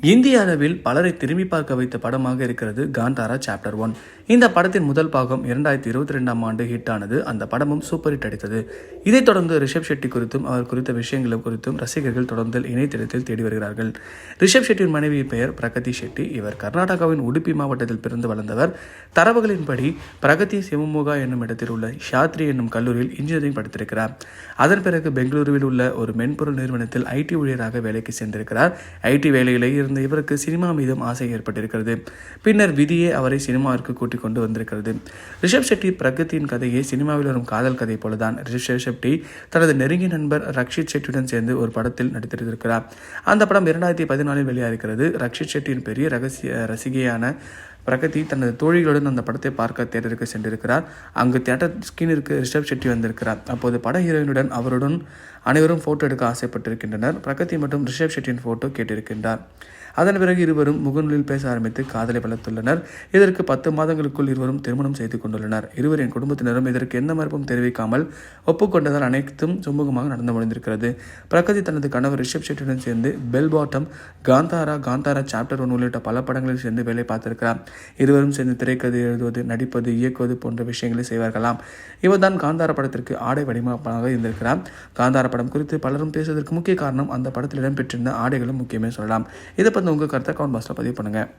இந்திய அளவில் பலரை திரும்பி பார்க்க வைத்த படமாக இருக்கிறது காந்தாரா சாப்டர் ஒன் இந்த படத்தின் முதல் பாகம் இரண்டாயிரத்தி இருபத்தி ரெண்டாம் ஆண்டு ஹிட் ஆனது அந்த படமும் சூப்பர் ஹிட் அடித்தது. இதைத் தொடர்ந்து ரிஷப் ஷெட்டி குறித்தும் அவர் குறித்த விஷயங்கள் குறித்தும் ரசிகர்கள் தொடர்ந்து இணையதளத்தில் தேடி வருகிறார்கள். ரிஷப் ஷெட்டியின் மனைவி பெயர் பிரகதி ஷெட்டி. இவர் கர்நாடகாவின் உடுப்பி மாவட்டத்தில் பிறந்து வளர்ந்தவர். தரவுகளின்படி பிரகதி சிவமோகா என்னும் இடத்தில் உள்ள ஷாத்ரி என்னும் கல்லூரியில் இன்ஜினியரிங் படித்திருக்கிறார். அதன் பிறகு பெங்களூருவில் உள்ள ஒரு மென்பொருள் நிறுவனத்தில் ஐடி ஊழியராக வேலைக்கு சேர்ந்திருக்கிறார். ஐடி வேலையிலேயே இருந்த இவருக்கு சினிமா மீதும் ஆசை ஏற்பட்டிருக்கிறது. பின்னர் விதியே அவரை சினிமாவிற்கு கூட்டிக் கொண்டு வந்திருக்கிறது. ரிஷப் ஷெட்டி பிரகதியின் கதையை சினிமாவில் வரும் காதல் கதை போலதான். ரிஷப் ஷெட்டி தனது நெருங்கிய நண்பர் ரக்ஷித் ஷெட்டியுடன் சேர்ந்து ஒரு படத்தில் நடித்திருக்கிறார். அந்த படம் இரண்டாயிரத்தி பதினாலில் வெளியாகிறது ரக்ஷித் ஷெட்டியின் பெரிய ரகசிய ரசிகையான பிரகதி தனது தோழிகளுடன் அந்த படத்தை பார்க்க தேட்டருக்கு சென்றிருக்கிறார். அங்கு தேட்டர் ஸ்கிரீனிற்கு ரிஷப் ஷெட்டி வந்திருக்கிறார். அப்போது பட ஹீரோயினுடன் அவருடன் அனைவரும் ஃபோட்டோ எடுக்க ஆசைப்பட்டிருக்கின்றனர். பிரகதி மற்றும் ரிஷப் ஷெட்டியின் ஃபோட்டோ கேட்டிருக்கின்றார். அதன் பிறகு இருவரும் முகநூலில் பேச ஆரம்பித்து காதலை வளர்த்துள்ளனர். இதற்கு பத்து மாதங்களுக்குள் இருவரும் திருமணம் செய்து கொண்டுள்ளனர். இருவரின் குடும்பத்தினரும் இதற்கு எந்த மறுப்பும் தெரிவிக்காமல் ஒப்புக்கொண்டதால் அனைத்தும் சுமூகமாக நடந்து முடிந்திருக்கிறது. பிரகதி தனது கணவர் ரிஷப் ஷெட்டியுடன் சேர்ந்து bell bottom Kantara Kantara chapter one உள்ளிட்ட பல படங்களில் சேர்ந்து வேலை பார்த்திருக்கிறார். இருவரும் சேர்ந்து திரைக்கதை எழுதுவது நடிப்பது இயக்குவது போன்ற விஷயங்களை செய்வார்களாம். இவர்தான் காந்தார படத்திற்கு ஆடை வடிவமைப்பாக இருந்திருக்கிறார். காந்தார படம் குறித்து பலரும் பேசுவதற்கு முக்கிய காரணம் அந்த படத்தில் இடம்பெற்றிருந்த ஆடைகளும் முக்கியமே சொல்லலாம். இதை பற்றி உங்கள் கருத்தை கவுண்ட் பாஸ்டில் பதிவு பண்ணுங்கள்